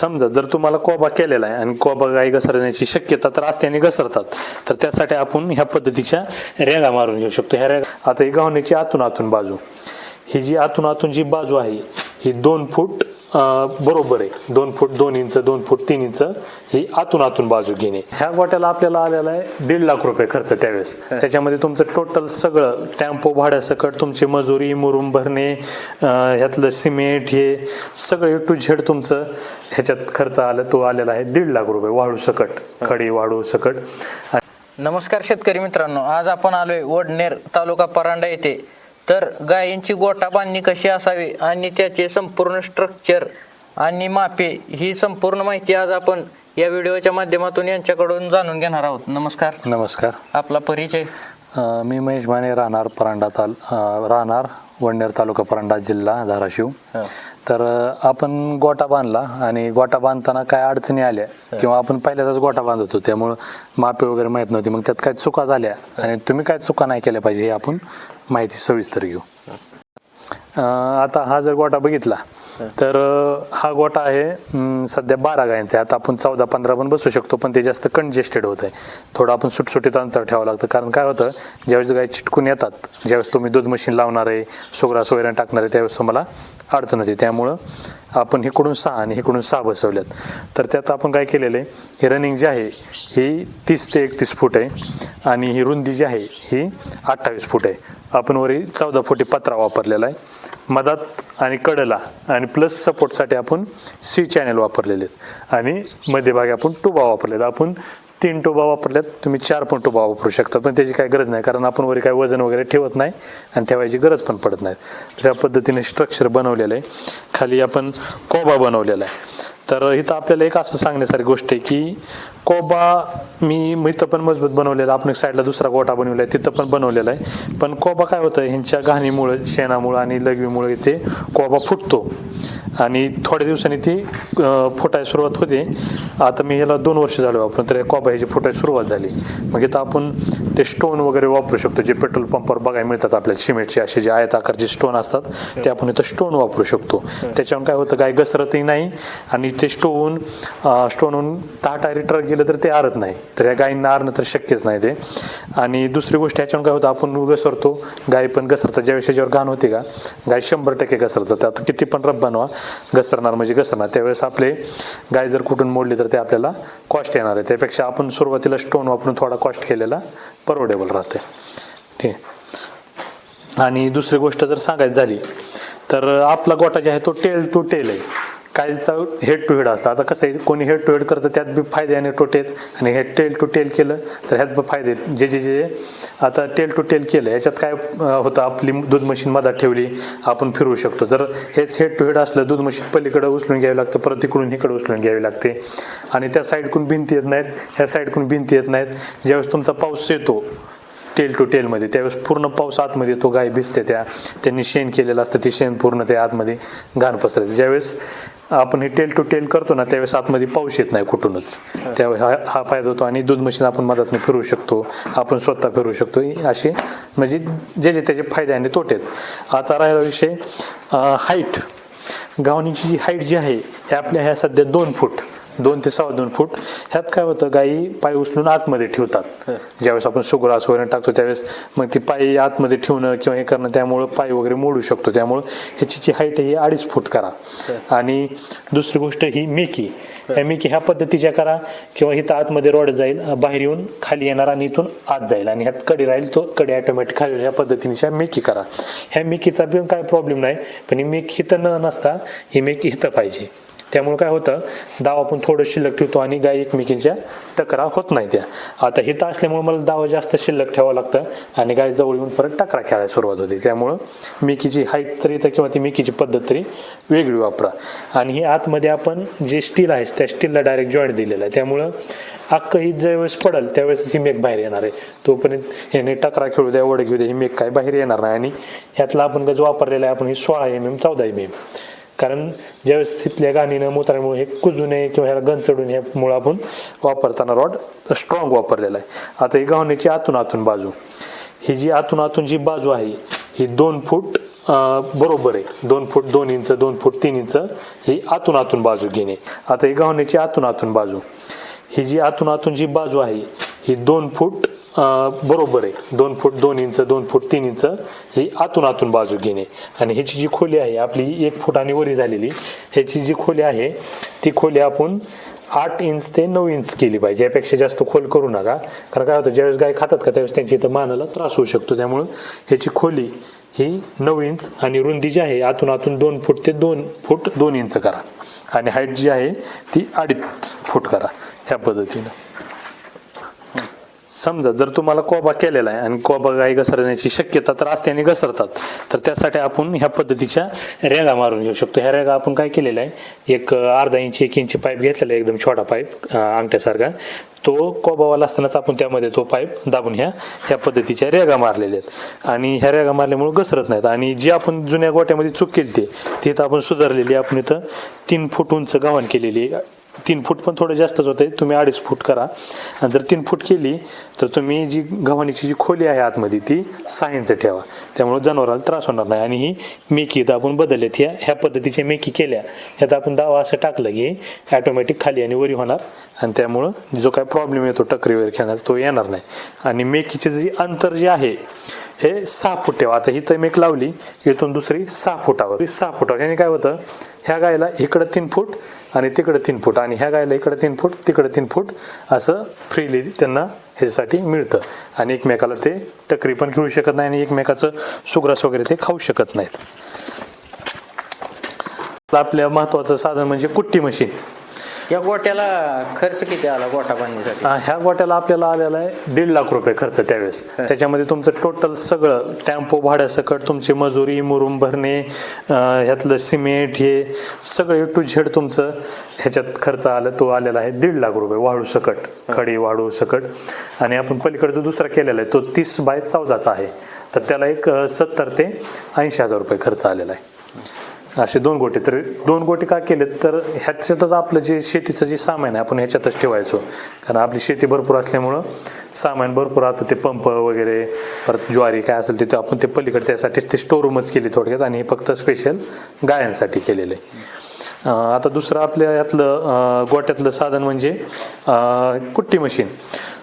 समजा जर तुम्हाला कोबा केलेला आहे आणि कोबा गाई घसरण्याची शक्यता तर असते घसरतात तर त्यासाठी आपण ह्या पद्धतीच्या रेगा मारून घेऊ शकतो. ह्या रेगा आता ही गव्हाण्याची आतून आतून बाजू. ही जी आतून आतून जी बाजू आहे ही दोन फूट बरोबर आहे. दोन फूट दोन इंच दोन फूट तीन इंच ही आतून आतून बाजू घेणे. ह्या गोट्याला आपल्याला आलेला आहे दीड लाख रुपये खर्च त्यावेळेस. त्याच्यामध्ये तुमचं टोटल सगळं टॅम्पो भाड्यासकट तुमची मजुरी मुरुम भरणे ह्यातलं सिमेंट हे सगळं टू झेड तुमचं ह्याच्यात खर्च आला तो आलेला आहे दीड लाख रुपये वाळू सकट. खडी वाळू सकट. नमस्कार शेतकरी मित्रांनो आज आपण आलोय वडनेर तालुका परांडा येथे. तर गायींची गोठा बांधणी कशी असावी आणि त्याचे संपूर्ण स्ट्रक्चर आणि मापे ही संपूर्ण माहिती आज आपण या व्हिडिओच्या माध्यमातून यांच्याकडून जाणून घेणार आहोत. नमस्कार. नमस्कार. आपला परिचय. मी महेश माने राहणार परांडा ताल राहणार वडनेर तालुका परांडा जिल्हा धाराशिव. तर आपण गोटा बांधला आणि गोटा बांधताना काय अडचणी आल्या किंवा आपण पहिल्यांदाच गोटा बांधत होतो त्यामुळं मापे वगैरे माहीत नव्हती. मग त्यात काय चुका झाल्या आणि तुम्ही काय चुका नाही केल्या पाहिजे हे आपण माहिती सविस्तर घेऊ. आता हा जर गोटा बघितला तर हा गोटा आहे सध्या बारा गायांचा आहे. आता आपण चौदा पंधरा पण बसू शकतो पण ते जास्त कंजेस्टेड होत आहे थोडं आपण सुटसुटीत अंतर ठेवावं लागतं. कारण काय होतं ज्यावेळेस गाय चिटकून येतात ज्यावेळेस तुम्ही दूध मशीन लावणार आहे सुग्रास वगैरे टाकणार आहे त्यावेळेस तुम्हाला अडचण येते. त्यामुळं आपण इकडून सहा आणि इकडून सहा बसवल्यात. तर त्यात आपण काय केलेलं आहे हे रनिंग जे आहे ही तीस ते एकतीस फूट आहे आणि ही रुंदी जी आहे ही अठ्ठावीस फूट आहे. आपण वरी चौदा फुटी पत्रा वापरलेला आहे. मधात आणि कडला आणि प्लस सपोर्टसाठी आपण सी चॅनल वापरलेले आहेत. आणि मध्यभागी आपण टुबा वापरलेत. आपण तीन टुबा वापरल्यात तुम्ही चार पण टुबा वापरू शकता. पण त्याची काही गरज नाही कारण आपण वरी काही वजन वगैरे ठेवत नाही आणि ठेवायची गरज पण पडत नाही. तर या पद्धतीने स्ट्रक्चर बनवलेलं आहे. खाली आपण कोबा बनवलेला आहे. तर इथं आपल्याला एक असं सांगण्यासारखी गोष्ट आहे की कोबा मी मी इथं पण मजबूत बनवलेला आपण एक साईडला दुसरा गोठा बनवलेला आहे तिथं पण बनवलेला आहे. पण कोबा काय होतं ह्यांच्या घाणीमुळं शेणामुळं आणि लघवीमुळं इथे कोबा फुटतो. आणि थोड्या दिवसांनी ती फुटायला सुरुवात होते. आता मी ह्याला दोन वर्ष झालो वापरून तर या कोबा ह्याची फुटायला सुरुवात झाली. मग इथं आपण ते स्टोन वगैरे वापरू शकतो जे पेट्रोल पंपावर बघायला मिळतात आपल्याला सिमेंटचे असे जे आयत आकारचे स्टोन असतात ते आपण इथं स्टोन वापरू शकतो. त्याच्यामुळे काय होतं काय घसरतही नाही आणि ते स्टोन स्टोनहून दहा टायरी ट्रक गेलं तर ते आरत नाही. तर या गायींना आरणं तर शक्यच नाही ते. आणि दुसरी गोष्ट ह्याच्यावर काय होतं आपण घसरतो गाय पण घसरतात. ज्यावेळेस ह्याच्यावर घाण होते का गाय शंभर टक्के घसरतात. आता किती पण रब बनवा घसरणार म्हणजे घसरणार. त्यावेळेस आपले गाय जर कुठून मोडली तर ते आपल्याला कॉस्ट येणार आहे. त्यापेक्षा आपण सुरुवातीला स्टोन वापरून थोडा कॉस्ट केलेला परवडेबल राहते. ठीक आहे. आणि दुसरी गोष्ट जर सांगायची झाली तर आपला गोटा जे आहे तो टेल टू टेल आहे. काहीचा हेड टू हेड असतं. आता कसं आहे कोणी हेड टू हेड करतं त्यात बी फायदे आणि तोटे आणि हे टेल टू टेल केलं तर ह्यात बी फायदे आहेत. जे जे जे आता टेल टू टेल केलं याच्यात काय होतं? आपली दूध मशीन मधात ठेवली आपण फिरवू शकतो. जर हेच हेड टू हेड असलं दूध मशीन पलीकडे उचलून घ्यावी लागतं परत इकडून इकडे उचलून घ्यावी लागते. आणि त्या साईडकडून भिंती येत नाहीत ह्या साईडकडून भिंती येत नाहीत. ज्यावेळेस तुमचा पाऊस येतो टेल टू टेलमध्ये त्यावेळेस पूर्ण पाऊस आतमध्ये तो गाय भिजते त्या. त्यांनी शेण केलेलं असतं ते शेण पूर्ण त्या आतमध्ये घाण पसरते. ज्यावेळेस आपण हे टेल टू टेल करतो ना त्यावेळेस आतमध्ये पाऊस येत नाही कुठूनच. त्यावेळेस हा हा फायदा होतो आणि दूध मशीन आपण मदतने फिरू शकतो. आपण स्वतः फिरू शकतो. असे म्हणजे जे जे त्याचे फायदे आणि तोटे आहेत. आता राहिला विषय हाईट गावणीची जी हाईट जी आहे हे आपल्या ह्या सध्या दोन फूट. दोन ते सव्वा दोन फूट. ह्यात काय होतं गायी पाय उचलून आतमध्ये ठेवतात. ज्यावेळेस आपण सुग्रास वगैरे टाकतो त्यावेळेस मग ती पाय आतमध्ये ठेवणं किंवा हे करणं त्यामुळं पाय वगैरे मोडू शकतो. त्यामुळं ह्याची जी हाईट ही अडीच फूट करा. आणि दुसरी गोष्ट ही मेकी. ह्या मेकी ह्या पद्धतीच्या करा किंवा इथं आतमध्ये रोड जाईल बाहेर येऊन खाली येणार आणि इथून आत जाईल. आणि ह्यात कडी राहील तो कडी ऑटोमॅटिक खाली ह्या पद्धतीने मेकी करा. ह्या मेकीचा पण काय प्रॉब्लेम नाही पण ही मेक इथं न नसता ही मेक इथं पाहिजे. त्यामुळे काय होतं दाव आपण थोडं शिल्लक ठेवतो आणि गाय एकमेकींच्या टकरा होत नाही त्या. आता हिथं असल्यामुळे मला दाव जास्त शिल्लक ठेवावं लागतं आणि गाय जवळ येऊन परत टकरा खेळायला सुरुवात होते. त्यामुळं मिकीची हाईट तरी तर किंवा ती मिकीची पद्धत तरी वेगळी वापरा. आणि ही आतमध्ये आपण जे स्टील आहे त्या स्टीलला डायरेक्ट जॉईंट दिलेलं आहे. त्यामुळं अक्क ही ज्यावेळेस पडल त्यावेळेस ही मेक बाहेर येणार आहे. तोपर्यंत याने टकरा खेळू द्या वड घेऊ द्या ही मेक काय बाहेर येणार नाही. आणि ह्यातला आपण गज वापरलेला आहे आपण ही सोळा एम एम चौदा एम एम कारण ज्यावेळेस तिथल्या गाणीनं मोत्रामुळे हे कुजू नये किंवा ह्याला गण चढून ह्यामुळं आपण वापरताना रॉड स्ट्रॉंग वापरलेला आहे. आता ही गावण्याची आतून आतून बाजू. ही जी आतून आतून जी बाजू आहे ही दोन फूट बरोबर आहे. दोन फूट दोन इंच दोन फूट तीन इंच ही आतून आतून बाजू घेणे. आता ही गव्हाणीची आतून आतून बाजू. ही जी आतून आतून जी बाजू आहे ही दोन फूट बरोबर आहे. दोन फूट दोन इंच दोन फूट तीन इंच ही आतून आतून बाजू घेणे. आणि ह्याची जी खोली आहे आपली एक फूट आणि वरी झालेली ह्याची जी खोली आहे ती खोली आपण आठ इंच ते नऊ इंच केली पाहिजे. यापेक्षा जास्त खोल करू नका. कारण काय होतं ज्यावेळेस गाय खातात का त्यावेळेस त्यांची इथं मानाला त्रास होऊ शकतो. त्यामुळं ह्याची खोली ही नऊ इंच आणि रुंदी जी आहे आतून आतून दोन फूट ते दोन फूट दोन इंच करा. आणि हाईट जी आहे ती अडीच फूट करा. ह्या पद्धतीनं. समजा जर तुम्हाला कोबा केलेला आहे आणि कोबा गाई घसरण्याची शक्यता तर असते आणि घसरतात तर त्यासाठी आपण ह्या पद्धतीच्या रेगा मारून घेऊ शकतो. ह्या रेगा आपण काय केलेला आहे एक अर्धा इंच एक इंची पाईप घेतलेला आहे एकदम छोटा पाईप अंगठ्यासारखा. तो कोबावाला असतानाच आपण त्यामध्ये तो पाईप दाबून ह्या ह्या पद्धतीच्या रेगा मारलेल्या आहेत. आणि ह्या रेगा मारल्यामुळे घसरत नाहीत. आणि जी आपण जुन्या गोट्यामध्ये चूक केली ती ती आपण सुधारलेली आपण इथं तीन फूट उंच गव्हाण केलेली तीन फूट पण थोडं जास्तच होते तुम्ही अडीच फूट करा. आणि जर तीन फूट केली तर तुम्ही जी गव्हाणीची जी खोली आहे आतमध्ये ती सहा इंच ठेवा. त्यामुळे जनावराला त्रास होणार नाही. आणि ही मेकी तर आपण बदलत ह्या ह्या पद्धतीच्या मेकी केल्या ह्यात आपण दावा असं टाकलं की ॲटोमॅटिक खाली आणि वरी होणार. आणि त्यामुळं जो काय प्रॉब्लेम येतो टकरी वगैरे खेळण्याचा तो येणार नाही. आणि मेकीचे जे अंतर जे आहे हे सहा फूट ठेवा. आता ही तर एक लावली इथून दुसरी सहा फुटावर. सहा फुटावर. याने काय होतं? ह्या गायला इकडं तीन फूट आणि तिकडं तीन फूट. आणि ह्या गायला इकडं तीन फूट तिकडं तीन फूट असं फ्रीली त्यांना ह्याच्यासाठी मिळतं. आणि एकमेकाला ते टकरी पण खेळू शकत नाही आणि एकमेकाचं सुग्रास वगैरे ते खाऊ शकत नाहीत. आपल्या महत्वाचं साधन म्हणजे कुट्टी मशीन. या गोट्याला खर्च किती आला गोटा बांधणीसाठी अं, ह्या गोट्याला आपल्याला आलेला आहे दीड लाख रुपये खर्च त्यावेळेस. त्याच्यामध्ये तुमचं टोटल सगळं टेम्पो भाड्यासकट तुमची मजुरी मुरुम भरणे अं, ह्यातलं सिमेंट हे सगळं टू झेड तुमचं ह्याच्यात खर्च आला तो आलेला आहे दीड लाख रुपये वाळू सकट खडी वाळू सकट. आणि आपण पलीकडचा दुसरा केलेला आहे तो तीस बाय चौदाचा आहे. तर त्याला एक सत्तर ते ऐंशी हजार रुपये खर्च आलेला आहे. असे दोन गोटे तर दोन गोटे का केलेत? तर ह्याच्यातच आपलं जे शेतीचं जे सामान आहे आपण ह्याच्यातच ठेवायचो. कारण आपली शेती भरपूर असल्यामुळं सामान भरपूर राहतं ते पंप वगैरे परत ज्वारी काय असेल ते आपण ते पलीकडे त्यासाठीच ते स्टोरूमच केली थोडक्यात आणि हे फक्त स्पेशल गायांसाठी केलेलं आहे. आता दुसरं आपल्या यातलं गोट्यातलं साधन म्हणजे कुट्टी मशीन.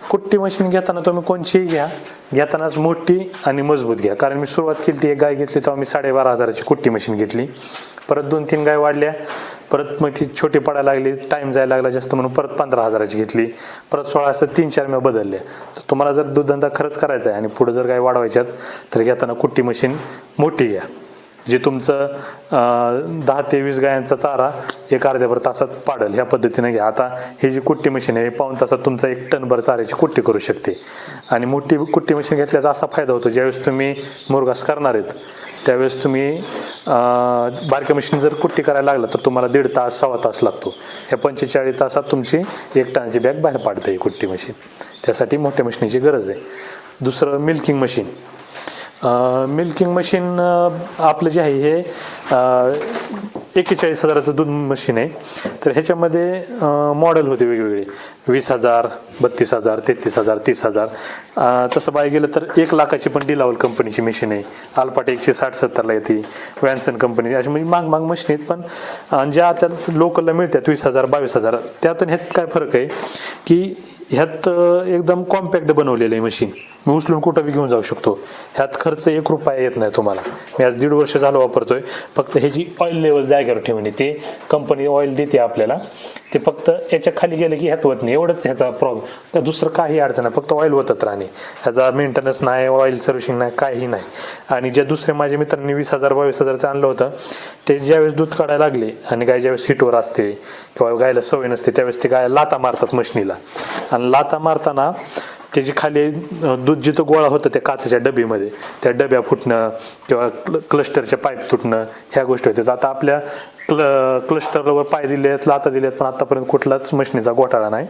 कुट्टी मशीन घेताना तुम्ही कोणचीही घ्या. घेतानाच मोठी आणि मजबूत घ्या. कारण मी सुरुवात केली ती एक गाय घेतली तेव्हा मी साडेबारा हजाराची कुट्टी मशीन घेतली. परत दोन तीन गाय वाढल्या. परत मग ती छोटी पडायला लागली टाईम जायला लागला जास्त म्हणून परत पंधरा हजाराची घेतली. परत सोळा असं तीन चार मी बदलले तर तुम्हाला जर दूधधंदा खरंच करायचा आहे आणि पुढे जर गाय वाढवायच्यात तर घेताना कुट्टी मशीन मोठी घ्या. जे तुमचं दहा ते वीस गायांचा चारा एक अर्ध्याभर तासात पाडल. ह्या पद्धतीने घ्या. आता ही जी कुट्टी मशीन आहे पाऊन तासात तुमचा एक टनभर चाऱ्याची कुट्टी करू शकते. आणि मोठी कुट्टी मशीन घेतल्याचा असा फायदा होतो ज्यावेळेस तुम्ही मुरघास करणार आहेत त्यावेळेस तुम्ही बारक्या मशीन जर कुट्टी करायला लागला तर तुम्हाला दीड तास सव्वा तास लागतो. ह्या पंचेचाळीस तासात तुमची एक टनाची बॅग बाहेर पाडते ही कुट्टी मशीन. त्यासाठी मोठ्या मशीनीची गरज आहे. दुसरं मिल्किंग मशीन. मिल्किंग मशीन आपलं जे आहे हे एक्केचाळीस हजाराचं दूध मशीन आहे. तर ह्याच्यामध्ये मॉडेल होते वेगवेगळे. वीस हजार बत्तीस हजार तेहतीस हजार तीस हजार. तसं पाहायला गेलं तर एक लाखाची पण डिलावल कंपनीची मशीन आहे. आलपाट एकशे साठ सत्तरला येते. वॅन्सन कंपनी अशी म्हणजे माग माग मशीन आहेत पण ज्या आता लोकलला मिळतात वीस हजार बावीस हजार. त्यातून ह्यात काय फरक आहे? की ह्यात एकदम कॉम्पॅक्ट बनवलेलं आहे मशीन मी उचलून कुठं घेऊन जाऊ शकतो. ह्यात खर्च एक रुपया येत नाही तुम्हाला. मी आज दीड वर्ष झालं वापरतोय. फक्त ह्याची ऑइल लेवल जागेवर ठेवणे ते कंपनी ऑइल देते आपल्याला. ते फक्त याच्या खाली गेलं की ह्यात होत नाही. एवढंच ह्याचा प्रॉब्लेम दुसरं काही अडचण नाही. फक्त ऑइल होतच राहणे. ह्याचा मेंटेनन्स नाही ऑइल सर्व्हिसिंग नाही काही नाही. आणि ज्या दुसऱ्या माझ्या मित्रांनी वीस हजार बावीस हजारचं आणलं होतं ते ज्यावेळेस दूध काढायला लागले आणि गाय ज्यावेळेस हिटवर असते किंवा गायला सवय नसते त्यावेळेस ते गाय लाता मारतात मशनीला आणि लाता मारताना त्याची खाली दूध जिथं गोळा होतं त्या काचेच्या डबीमध्ये त्या डब्या फुटणं किंवा क्ल क्लस्टरचे पाईप तुटणं ह्या गोष्टी होत्यात आता आपल्या क्ल क्लस्टरवर पाय दिले आहेत लाता दिले आहेत पण आतापर्यंत कुठलाच मशनीचा घोटाळा नाही.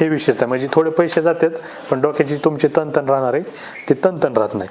हे विशेषतः म्हणजे थोडे पैसे जातात पण डोक्याची तुमची तणतण राहणार आहे ते तणतण राहत नाही.